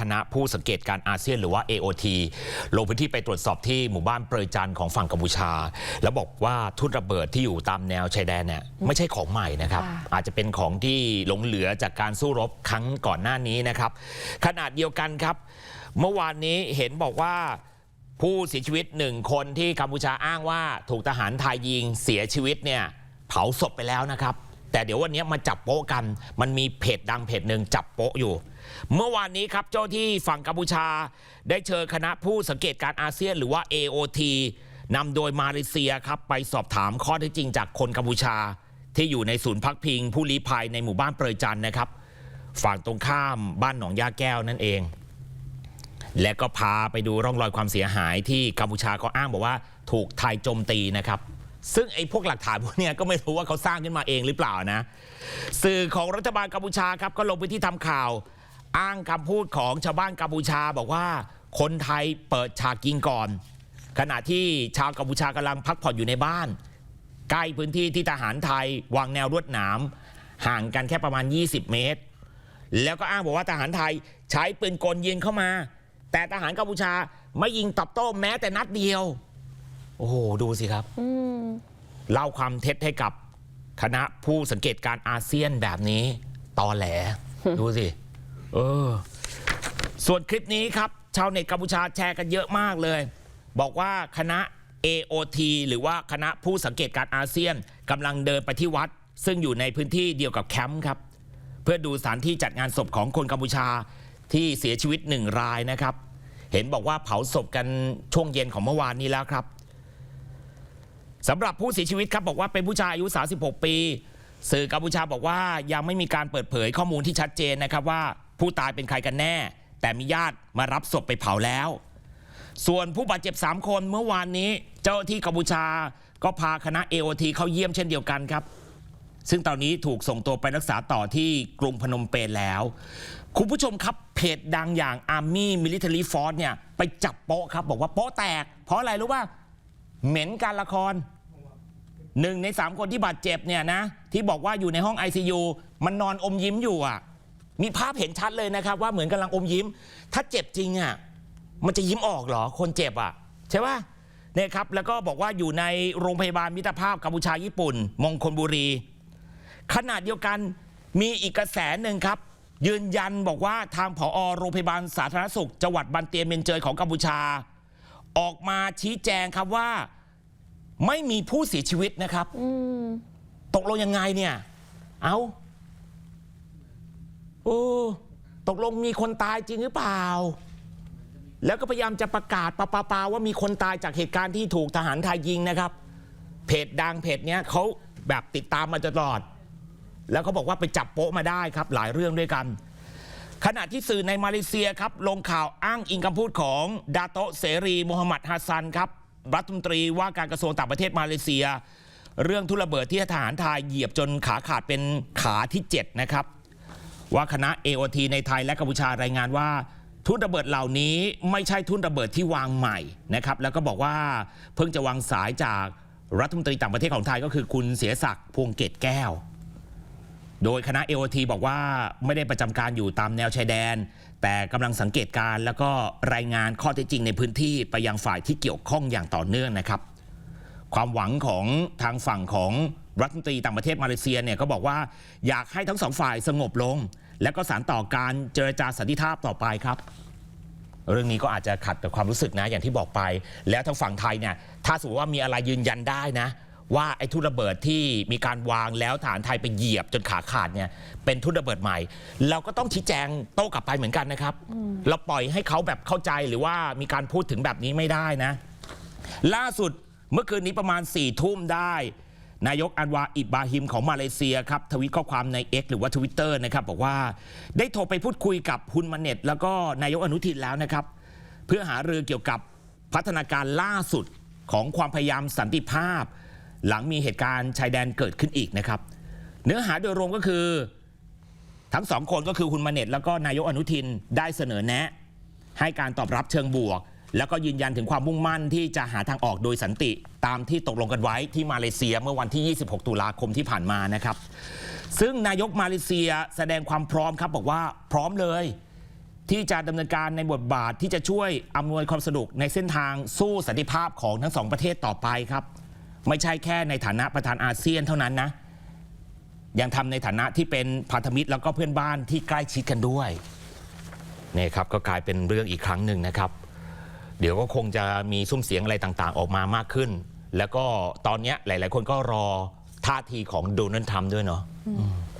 คณะผู้สังเกตการอาเซียนหรือว่า AOT ลงพื้นที่ไปตรวจสอบที่หมู่บ้านเปรยจันทร์ของฝั่งกัมพูชา แล้วบอกว่าทุ่นระเบิดที่อยู่ตามแนวชายแดนเนี่ยไม่ใช่ของใหม่นะครับค่ะอาจจะเป็นของที่หลงเหลือจากการสู้รบครั้งก่อนหน้านี้นะครับ ขนาดเดียวกันครับ เมื่อวานนี้เห็นบอกว่าผู้เสียชีวิตหนึ่งคนที่กัมพูชาอ้างว่าถูกทหารไทยยิงเสียชีวิตเนี่ยเผาศพไปแล้วนะครับ แต่เดี๋ยววันนี้มาจับโป๊ะกัน มันมีเพจดังเพจหนึ่งจับโป๊ะอยู่ เมื่อวานนี้ครับเจ้าที่ฝั่งกัมพูชา ได้เชิญคณะผู้สังเกตการอาเซียนหรือว่า AOT นำโดยมาเลเซียครับไปสอบถามข้อเท็จจริงจากคนกัมพูชา ที่อยู่ในศูนย์พักพิง ผู้ลี้ภัยในหมู่บ้านเปรยจันนะครับ ฝั่งตรงข้ามบ้านหนองยาแก้วนั่นเอง และก็พาไปดูร่องรอยความเสียหายที่กัมพูชาก็อ้างบอกว่า ถูกไทยโจมตีนะครับ ซึ่งไอ้พวกหลักฐานพวกเนี้ยก็ไม่รู้ว่าเขาสร้างขึ้นมาเองหรือเปล่านะ สื่อของรัฐบาลกัมพูชาครับก็ลงพื้นที่ทำข่าว อ้างคำพูดของชาวบ้านกัมพูชาบอกว่าคนไทยเปิดฉากยิงก่อน ขณะที่ชาวกัมพูชากำลังพักผ่อนอยู่ในบ้าน ใกล้พื้นที่ที่ทหารไทยวางแนวรวดหนามห่างกันแค่ประมาณ 20 เมตร แล้วก็อ้างบอกว่าทหารไทยใช้ปืนกลยิงเข้ามา แต่ทหารกัมพูชาไม่ยิงตอบโต้แม้แต่นัดเดียว โอ้โห ดูสิครับอืมเล่าความเท็จให้กับคณะผู้สังเกตการอาเซียนแบบนี้ ตอแหล ดูสิ เออ ส่วนคลิปนี้ครับ ชาวเน็ตกัมพูชาแชร์กันเยอะมากเลย บอกว่าคณะ AOT หรือว่าคณะผู้สังเกตการอาเซียนกำลังเดินไปที่วัด ซึ่งอยู่ในพื้นที่เดียวกับแคมป์ครับ เพื่อดูสถานที่จัดงานศพของคนกัมพูชาที่เสียชีวิตหนึ่งรายนะครับ เห็นบอกว่าเผาศพกันช่วงเย็นของเมื่อวานนี้แล้วครับ สำหรับผู้เสียชีวิตครับบอกว่าเป็นผู้ชายอายุ 36 ปี สื่อกัมพูชาบอกว่ายังไม่มีการเปิดเผยข้อมูลที่ชัดเจนนะครับว่าผู้ตายเป็นใครกันแน่ แต่มีญาติมารับศพไปเผาแล้ว ส่วนผู้บาดเจ็บ 3 คนเมื่อวานนี้ เจ้าที่กัมพูชาก็พาคณะ AOT เข้าเยี่ยมเช่นเดียวกันครับ ซึ่งตอนนี้ถูกส่งตัวไปรักษาต่อที่กรุงพนมเปญแล้ว คุณผู้ชมครับเพจดังอย่าง Army Military Force เนี่ยไปจับโป๊ะครับ บอกว่าโป๊ะแตก เพราะอะไรรู้ป่ะ เหม็นการละครหนึ่งในสามคนที่บาดเจ็บเนี่ยนะ ที่บอกว่าอยู่ในห้อง ICU มันนอนอมยิ้มอยู่อะ มีภาพเห็นชัดเลยนะครับ ว่าเหมือนกำลังอมยิ้ม ถ้าเจ็บจริงอะมันจะยิ้มออกเหรอ คนเจ็บอะ ใช่ป่ะเนี่ยครับ แล้วก็บอกว่าอยู่ในโรงพยาบาลมิตรภาพกัมพูชาญี่ปุ่น มงคลบุรี ขนาดเดียวกันมีอีกกระแสหนึ่งครับ ยืนยันบอกว่าทางผอโรงพยาบาลสาธารณสุขจังหวัดบันเตียนเมนเจยของกัมพูชา ออกมาชี้แจงครับว่า ไม่มีผู้เสียชีวิตนะครับอืมตกลงยังไงเนี่ย เอาโอ้ตกลงมีคนตายจริงหรือเปล่า แล้วก็พยายามจะประกาศปาปาปาว่ามีคนตายจากเหตุการณ์ที่ถูกทหารไทยยิงนะครับ เพจดังเพจเนี้ยเขาแบบติดตามมาตลอด แล้วเขาบอกว่าไปจับโป๊ะมาได้ครับ หลายเรื่องด้วยกัน ขณะที่สื่อในมาเลเซียครับลงข่าวอ้างอิงคำพูดของดาโตเสรีโมฮัมหมัดฮัสซันครับรัฐมนตรีว่าการกระทรวงต่างประเทศมาเลเซีย เรื่องทุระเบิดที่ทหารไทยเหยียบจนขาขาดเป็นขาที่7นะครับว่าคณะ AOT ในไทยและกัมพูชารายงานว่า ทุนระเบิดเหล่านี้ไม่ใช่ทุนระเบิดที่วางใหม่นะครับแล้วก็บอกว่าเพิ่งจะวางสายจากรัฐมนตรีต่างประเทศของไทยก็คือคุณเสียศักดิ์พวงเกตแก้ว โดยคณะ AOT บอกว่าไม่ได้ประจำการอยู่ตามแนวชายแดน แต่กำลังสังเกตการ์แล้วก็รายงานข้อเท็จจริงในพื้นที่ไปยังฝ่ายที่เกี่ยวข้องอย่างต่อเนื่องนะครับ ความหวังของทางฝั่งของรัฐมนตรีต่างประเทศมาเลเซียเนี่ยก็บอกว่าอยากให้ทั้งสองฝ่ายสงบลง และก็สารต่อการเจรจาสันติภาพต่อไปครับ เรื่องนี้ก็อาจจะขัดกับความรู้สึกนะอย่างที่บอกไป แล้วทางฝั่งไทยเนี่ยถ้าสมมติว่ามีอะไรยืนยันได้นะ ว่าไอ้ทุนระเบิดที่มีการวางแล้วฐานไทยไปเหยียบจนขาขาดเนี่ยเป็นทุนระเบิดใหม่ เราก็ต้องชี้แจงโต้กลับไปเหมือนกันนะครับ เราปล่อยให้เขาแบบเข้าใจหรือว่ามีการพูดถึงแบบนี้ไม่ได้นะ ล่าสุดเมื่อคืนนี้ประมาณ4ี่ทุ่มได้ นายกอันวาอิบบราฮิมของมาเลเซียครับทวิตข้อความใน X หรือว่า Twitter นะครับบอกว่าได้โทรไปพูดคุยกับฮุนมาเน็ต แล้วก็นายกอนุทินแล้วนะครับ เพื่อหารือเกี่ยวกับพัฒนาการล่าสุดของความพยายามสันติภาพ หลังมีเหตุการณ์ชายแดนเกิดขึ้นอีกนะครับ เนื้อหาโดยรวมก็คือ ทั้งสองคนก็คือคุณมาเน็ตแล้วก็นายกอนุทินได้เสนอแนะ ให้การตอบรับเชิงบวก แล้วก็ยืนยันถึงความมุ่งมั่นที่จะหาทางออกโดยสันติ ตามที่ตกลงกันไว้ที่มาเลเซียเมื่อวันที่ 26 ตุลาคมที่ผ่านมานะครับ ซึ่งนายกมาเลเซียแสดงความพร้อมครับบอกว่าพร้อมเลยที่จะดำเนินการในบทบาทที่จะช่วยอำนวยความสะดวกในเส้นทางสู้สันติภาพของทั้งสองประเทศต่อไปครับ ไม่ใช่แค่ในฐานะประธานอาเซียนเท่านั้นนะ ยังทำในฐานะที่เป็นพันธมิตรแล้วก็เพื่อนบ้านที่ใกล้ชิดกันด้วยนี่ครับก็กลายเป็นเรื่องอีกครั้งหนึ่งนะครับ เดี๋ยวก็คงจะมีซุ้มเสียงอะไรต่างๆ ออกมามากขึ้น แล้วก็ตอนนี้หลาย ๆ คนก็รอท่าทีของโดนัลด์ทรัมป์ด้วยเนาะ